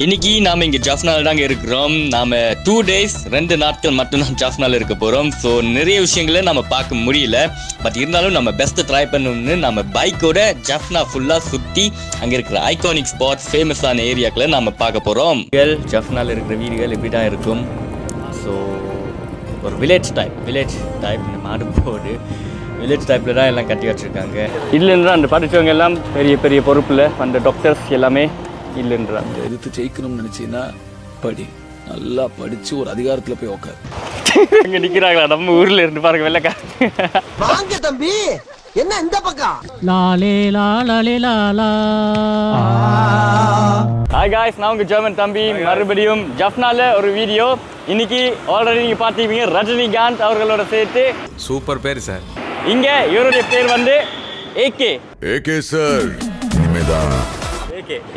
இன்னைக்கு நாம இங்க ஜாஃப்னால தாங்க இருக்கிறோம். நாம டூ டேஸ் ரெண்டு நாட்கள் மட்டும்தான் ஜாஃப்னால இருக்க போறோம். ஸோ நிறைய விஷயங்களை நம்ம பார்க்க முடியல. பட் இருந்தாலும் நம்ம பெஸ்ட் ட்ரை பண்ணணும்னு நம்ம பைக்கோட ஜாஃப்னா ஃபுல்லா சுத்தி அங்க இருக்கிற ஐகானிக் ஸ்பாட்ஸ் ஃபேமஸான ஏரியாக்களை நாம பார்க்க போறோம். ஜாஃப்னால இருக்கிற வீடுகள் இப்படி தான் இருக்கும்? ஸோ ஒரு வில்லேஜ் டைப் வில்லேஜ் டைப் மாடு போடு. வில்லேஜ் டைப்பில் தான் எல்லாம் கட்டி வச்சுருக்காங்க. இதுலேருந்து தான் அந்த படித்தவங்க எல்லாம் பெரிய பெரிய பொறுப்பில் அந்த டாக்டர்ஸ் எல்லாமே இல்லைன்றாங்க. இந்த எதிர்த்து ஜெயிக்கணும்னு நினைச்சீங்கன்னா படி. நல்லா படிச்சு ஒரு அதிகாரத்துல போய் உட்காரு இங்க நிக்கிறாங்களா? நம்ம ஊர்ல இருந்து பாருங்க வெள்ளக்கா வாங்க தம்பி. என்ன இந்த பக்கம்? லாலே லாலே லாலா ஹாய் காய்ஸ் நான் உங்க ஜெர்மன் தம்பி. மறுபடியும் ஜஃப்னால ஒரு வீடியோ. இன்னைக்கு ஆல்ரெடி நீங்க பார்த்திருப்பீங்க ரஜினிகாந்த் அவர்களோட சேர்த்து. சூப்பர் பேர் சார். இங்க இவருடைய பேர் வந்து ஏகே ஏகே சார் இனிமேதான்.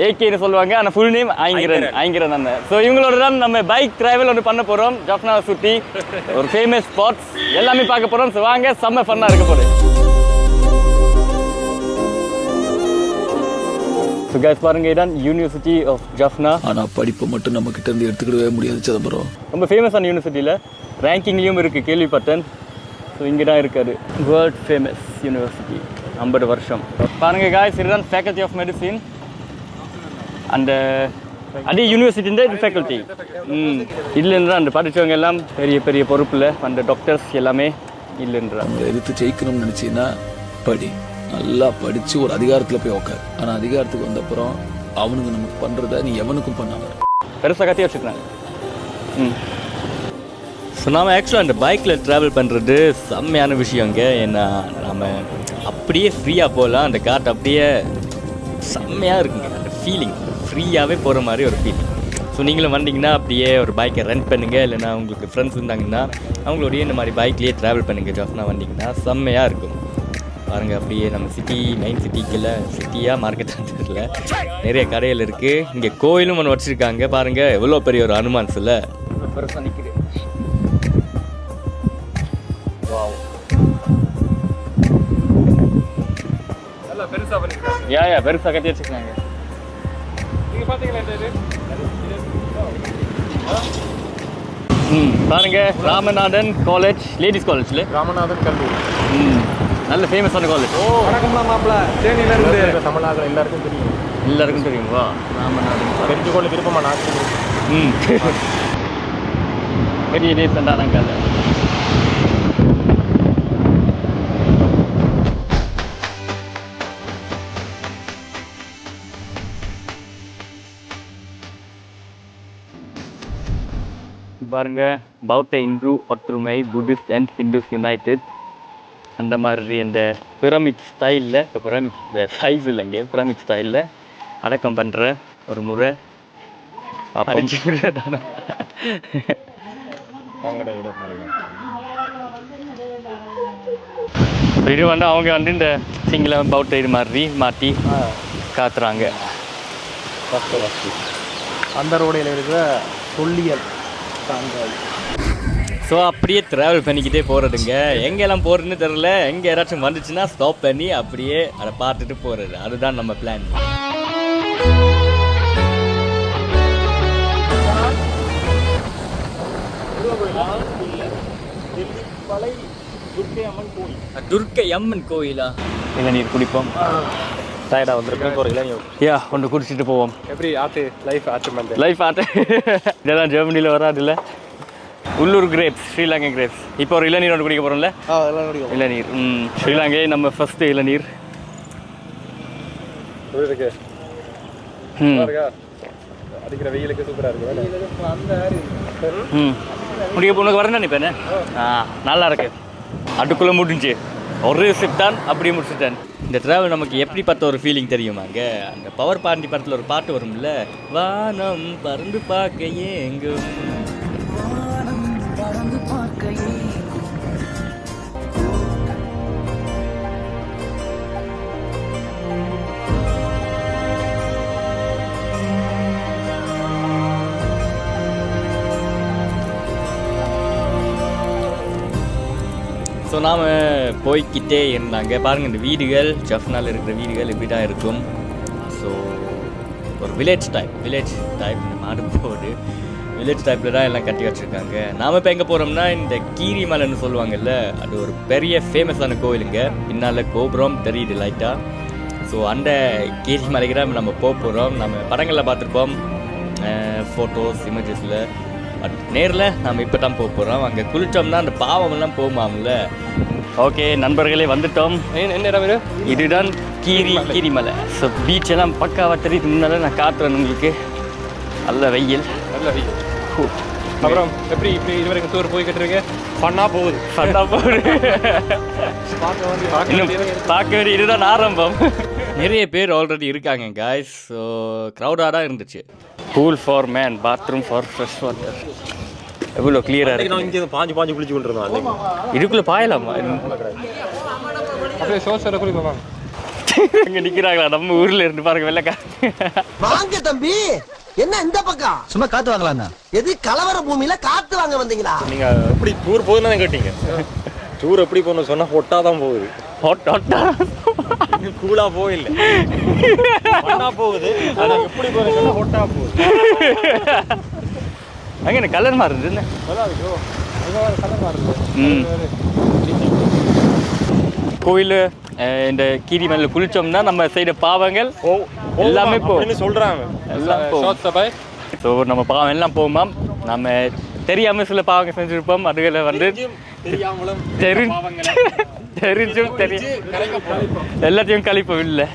ஏகேன்னு சொல்லுவாங்க. ஆனால் ஃபுல் நேம் ஐங்கிரன் ஐங்கிரன் அந்த ஸோ இவங்களோட தான் நம்ம பைக் டிராவல் ஒன்று பண்ண போகிறோம் ஜஃப்னாவை சுற்றி ஒரு ஃபேமஸ் ஸ்பாட்ஸ் எல்லாமே பார்க்க போகிறோம் ஸோ வாங்க செம்ம ஃபன்னாக இருக்க போகுது. ஸோ கேஸ் பாருங்க இதான் யூனிவர்சிட்டி ஆஃப் ஜஃப்னா ஆனா படிப்பை மட்டும் நம்ம கிட்ட இருந்து எடுத்துக்கிடவே முடியாது சிதம்பரம். ரொம்ப ஃபேமஸான யூனிவர்சிட்டியில் ரேங்கிங்லேயும் இருக்குது கேள்விப்பட்டேன். ஸோ இங்கே தான் இருக்காரு. வேர்ல்ட் ஃபேமஸ் யூனிவர்சிட்டி ஐம்பது வருஷம். பாருங்க காய்ஸ் இதுதான் ஃபேக்கல்ட்டி ஆஃப் மெடிசின் அந்த அதே யூனிவர்சிட்டிஇந்த இது ஃபேக்கல்ட்டி ம். இல்லைன்றா அந்த படித்தவங்க எல்லாம் பெரிய பெரிய பொறுப்பில் அந்த டாக்டர்ஸ் எல்லாமே இல்லைன்றா எதிர்த்து ஜெயிக்கணும்னு நினைச்சீங்கன்னா படி. நல்லா படிச்சு ஒரு அதிகாரத்துல போய் உட்காரு ஆனா அதிகாரத்துக்கு வந்த அப்புறம் அவனுங்க நமக்கு பண்றத நீ எவனுக்கும் பண்ணாம இரு. பெருசாக கத்தி வச்சுக்கிறாங்க ம். ஸோ நாம் ஆக்சுவலாக அந்த பைக்கில் ட்ராவல் பண்ணுறது செம்மையான விஷயங்க. ஏன்னா நாம் அப்படியே ஃப்ரீயாக போகலாம். அந்த காட்டு அப்படியே செம்மையாக இருக்குங்க. அந்த ஃபீலிங் ஃப்ரீயாகவே போகிற மாதிரி ஒரு ஃபீலிங் ஸோ நீங்களும் வந்தீங்கன்னா அப்படியே ஒரு பைக்கை ரெண்ட் பண்ணுங்கள் இல்லைன்னா உங்களுக்கு ஃப்ரெண்ட்ஸ் இருந்தாங்கன்னா அவங்களோடய இந்த மாதிரி பைக்லேயே ட்ராவல் பண்ணுங்கள் ஜாஃப்னா வந்தீங்கன்னா செம்மையாக இருக்கும். பாருங்கள் அப்படியே நம்ம சிட்டி மெயின் சிட்டிக்குள்ள சிட்டியாக மார்க்கெட் தெரியல. நிறைய கடைகள் இருக்குது இங்கே கோயிலும் ஒன்று வச்சுருக்காங்க. பாருங்கள் எவ்வளோ பெரிய ஒரு அனுமான்ஸ் இல்லை பெருசாக நிற்குது யா யா பெருசாக கட்டி வச்சுருக்காங்க. ம் பாருங்க. ராமநாதன் காலேஜ் லேடிஸ் காலேஜ்ல ராமநாதன் கல்லூரி. ம் நல்ல ஃபேமஸான காலேஜ் ஓ வணக்கம்மா மாப்பிள்ள தேனியில இருந்து. தமிழ்நாடு எல்லாருக்கும் தெரியும். எல்லாருக்கும் தெரியுங்களா ராமநாதன். தெரிஞ்சு கொள்ள விருப்பமா நான் ம். பெரிய ரீசெண்டான கதை பாருங்க. பௌத்த இந்து ஒற்றுமை புத்திஸ்ட் அண்ட் ஹிந்துஸ் யுனைடெட் அந்த மாதிரி இந்த பிரமிட் ஸ்டைலில் பிரமிட் இந்த சைஸ் இல்லைங்க பிரமிட் ஸ்டைலில் அடக்கம் பண்ணுற ஒரு முறை. இது வந்து அவங்க வந்து இந்த சிங்கள பௌத்த இது மாதிரி மாற்றி காத்துறாங்க அந்த ரோடையில் இருக்கிற தொல்லியல். ஸோ அப்படியே ட்ராவல் பண்ணிக்கிட்டே போகிறதுங்க எங்கெல்லாம் போகிறதுன்னு தெரில எங்கே யாராச்சும் வந்துச்சுன்னா ஸ்டாப் பண்ணி அப்படியே அதை பார்த்துட்டு போகிறது அதுதான் நம்ம பிளான் துர்க்கை அம்மன் கோயிலா. இளநீர் குடிப்போம். டயர்டாக வந்திருக்கேன் ஒரு இளைஞர் யா ஒன்று குடிச்சிட்டு போவோம். எப்படி ஆத்து? லைஃப் மந்த் லைஃப் ஆட்ட இதெல்லாம் ஜெர்மனியில் வராதுல்ல உள்ளூர் கிரேப்ஸ் ஸ்ரீலங்கா கிரேப்ஸ் இப்போ ஒரு இளநீர் ஒன்று குடிக்க போகிறோம்ல இளநீர் ம். ஸ்ரீலங்கை நம்ம ஃபஸ்ட்டு இளநீர். ம். அடிக்கிற வெயிலுக்கு சூப்பராக இருக்கு ம். முடிக்க உனக்கு வரணும் இப்போ என்ன? ஆ. நல்லா இருக்கு. அதுக்குள்ளே முடிஞ்சு ஒரு சிப் தான் அப்படி முடிச்சுட்டேன். இந்த ட்ராவல் நமக்கு எப்படி பார்த்த ஒரு ஃபீலிங் தெரியுமாங்க அந்த பவர் பாண்டி படத்தில் ஒரு பாட்டு வரும்ல வானம் பறந்து பார்க்க எங்கும் ஸோ நாம் போய்கிட்டே இருந்தாங்க. பாருங்கள் இந்த வீடுகள் ஜஃப்னால் இருக்கிற வீடுகள் இப்படி தான் இருக்கும். ஸோ ஒரு வில்லேஜ் டைப் வில்லேஜ் டைப் இந்த மாடு போடு. வில்லேஜ் டைப்பில் தான் எல்லாம் கட்டி வச்சுருக்காங்க. நாம் இப்போ எங்கே போகிறோம்னா இந்த கீரி மலைன்னு சொல்லுவாங்கல்ல அது ஒரு பெரிய ஃபேமஸான கோவிலுங்க பின்னால் கோபுரம் தெரியுது லைட்டாக ஸோ அந்த கீரி மலைக்கு தான் நம்ம போக போகிறோம் நம்ம படங்களில் பார்த்துருப்போம். ஃபோட்டோஸ் இமேஜஸில் பட் நேரில் நம்ம இப்போ தான் போக போகிறோம் அங்கே குளித்தோம்னா அந்த பாவமெல்லாம் போகுமாம்ல? ஓகே நண்பர்களே வந்துட்டோம். என்ன இடம் இது? இதுதான் கீரி கீரிமலை. ஸோ பீச் எல்லாம் பக்காவாக தெரியுது முன்னால. நான் காட்டுறேன் உங்களுக்கு. நல்ல வெயில். நல்ல வெயில். அப்புறம் எப்படி இப்படி இது வரைக்கும் டூர் போய்கிட்டு இருக்கு ஃபன்னாக போகுது. சண்டா போடு பார்க்க வேண்டிய இதுதான் ஆரம்பம். நிறைய பேர் ஆல்ரெடி இருக்காங்க காய்ஸ் ஸோ க்ரௌடாக தான் இருந்துச்சு. Pool for men bathroom for fresh water எவ்வளோ கிளியராக இருக்கு? இங்கே பாஞ்சு பாஞ்சு குளிச்சு கொண்டு இருந்தோம் இதுக்குள்ளே பாயலாமா? அப்படியே சோசரை வாங்க இங்கே நிற்கிறாங்களா நம்ம ஊரில் இருந்து பாருங்க வெள்ளக்கா வாங்க தம்பி. என்ன இந்த பக்கம்? சும்மா காத்து வாங்கலாம் எது கலவர பூமியில காத்து வாங்க வந்தீங்களா? நீங்க எப்படி டூர் போகுதுன்னு தான் கேட்டீங்க. டூர் எப்படி போகணும் சொன்னா ஹொட்டா தான் போகுது. ஹாட் ஹாட்டா கூலா ஹொட்டா போகுது. ஆனா எப்படி சொன்னா ஹொட்டா போகுது. அங்கே என்ன கலர் மாறுது என்ன? ம். கோயில் இந்த கீரி மேலே குளிச்சோம்னா நம்ம செய்த பாவங்கள் எல்லாமே போ அப்படின்னு சொல்றாங்க. எல்லாம் போகும். ஸோ நம்ம பாவம் எல்லாம் போகுமாம் நம்ம தெரியாம சில பாவங்கள் செஞ்சிருப்போம். அதுகளை வந்து தெரியாமலும் தெரி தெரிஞ்சும் தெரியும் எல்லாத்தையும் கழிப்போம் இல்லை.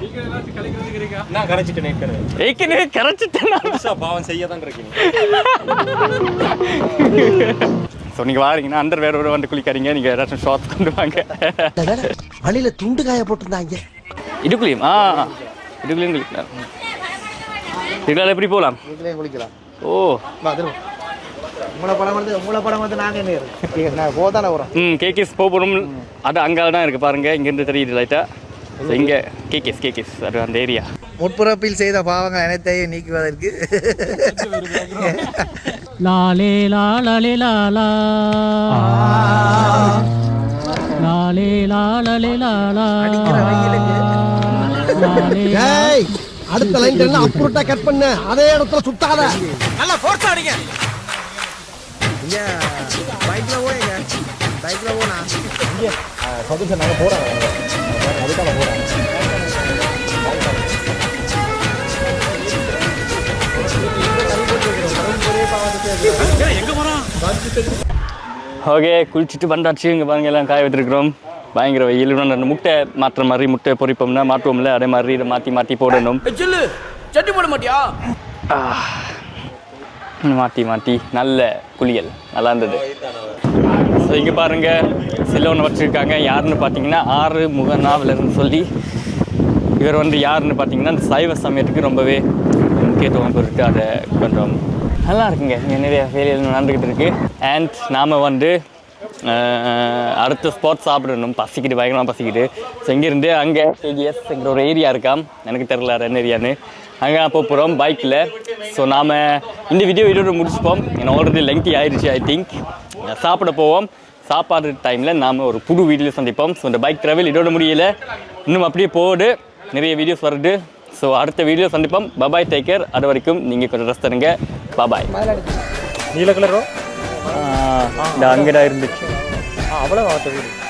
ஏற்கனவே கரைச்சிட்டேன் பாவம் செய்ய தான் இருக்கீங்க ஸோ நீங்கள் வாரீங்கன்னா அண்டர் வேரோட வந்து குளிக்காதீங்க. நீங்கள் ஏதாச்சும் ஷார்ட்ஸ் கொண்டு வாங்க. வழியில துண்டு காய போட்டிருந்தாங்க. இதுக்குள்ளேயும்? ஆ இதுக்குள்ளேயும் குளிக்கலாம். இதுக்குள்ள எப்படி போகலாம் குளிக்கலாம். ஓ. வா திரும்ப. உங்களை படம் வந்து உங்களை படம் வந்து நாங்க என்ன இருக்கு நான் போதானே வரோம் ம் கேகேஸ் போகணும். அது அங்கே தான் இருக்குது பாருங்கள் இங்கேருந்து தெரியுது லைட்டாக இங்கே கேகேஸ் கேகேஸ் அது அந்த ஏரியா முற்புறப்பில் செய்த பாவங்கள் அனைத்தையும் நீக்குவதற்கு. லாலே லாலே லாலா. லாலே லாலே லாலா. அடுத்த லைன் அப்புறட்டா கட் பண்ண? அதே இடத்துல சுத்தாத. நல்லா போர்ஸ் அடிங்க போயங்க போனா. ஓகே குளிச்சுட்டு வந்தாச்சு. இங்கே பாருங்க எல்லாம் காய வச்சிருக்கிறோம். பயங்கர வெயில். முட்டை மாற்றுற மாதிரி முட்டை பொரிப்போம்னா மாற்றுவோம்ல. அதே மாதிரி இதை மாற்றி மாற்றி போடணும். சட்டி போட மாட்டியா? மாட்டி மாட்டி நல்ல குளியல். நல்லா இருந்தது. ஸோ இங்கே பாருங்கள் சில ஒன்று வச்சுருக்காங்க. யாருன்னு பார்த்தீங்கன்னா ஆறு முக சொல்லி இவர் வந்து யாருன்னு பார்த்தீங்கன்னா இந்த சைவ சமயத்துக்கு ரொம்பவே முக்கியத்துவம் கொடுத்து அதை கொஞ்சம் நல்லா இருக்குங்க. இங்கே நிறைய வேலைகள் நடந்துக்கிட்டு இருக்கு. அண்ட் நாம் வந்து அடுத்த ஸ்பாட் சாப்பிடணும். பசிக்கிட்டு பயங்கரமாக பசிக்கிட்டு ஸோ இங்கேருந்து அங்கே கேஜிஎஸ் ஒரு ஏரியா இருக்காம் எனக்கு தெரில என்ன ஏரியான்னு அங்கே நான் போக போகிறோம் பைக்கில் ஸோ நாம் இந்த வீடியோ இதோட முடிச்சுப்போம். ஏன்னா ஆல்ரெடி லெங்க்தி ஆயிடுச்சு ஐ திங்க் சாப்பிட போவோம். சாப்பாடு டைமில் நாம் ஒரு புது வீடியோ சந்திப்போம். ஸோ இந்த பைக் ட்ராவல் இதோட முடியல. இன்னும் அப்படியே போகுது. நிறைய வீடியோஸ் வருது. ஸோ அடுத்த வீடியோ சந்திப்போம். பபாய் டேக்கர் அது வரைக்கும் நீங்கள் கொஞ்சம் ரெஸ்ட் தருங்க பபாய் நீல கலரோ இந்த அங்கடா இருந்துச்சு. அவ்வளோ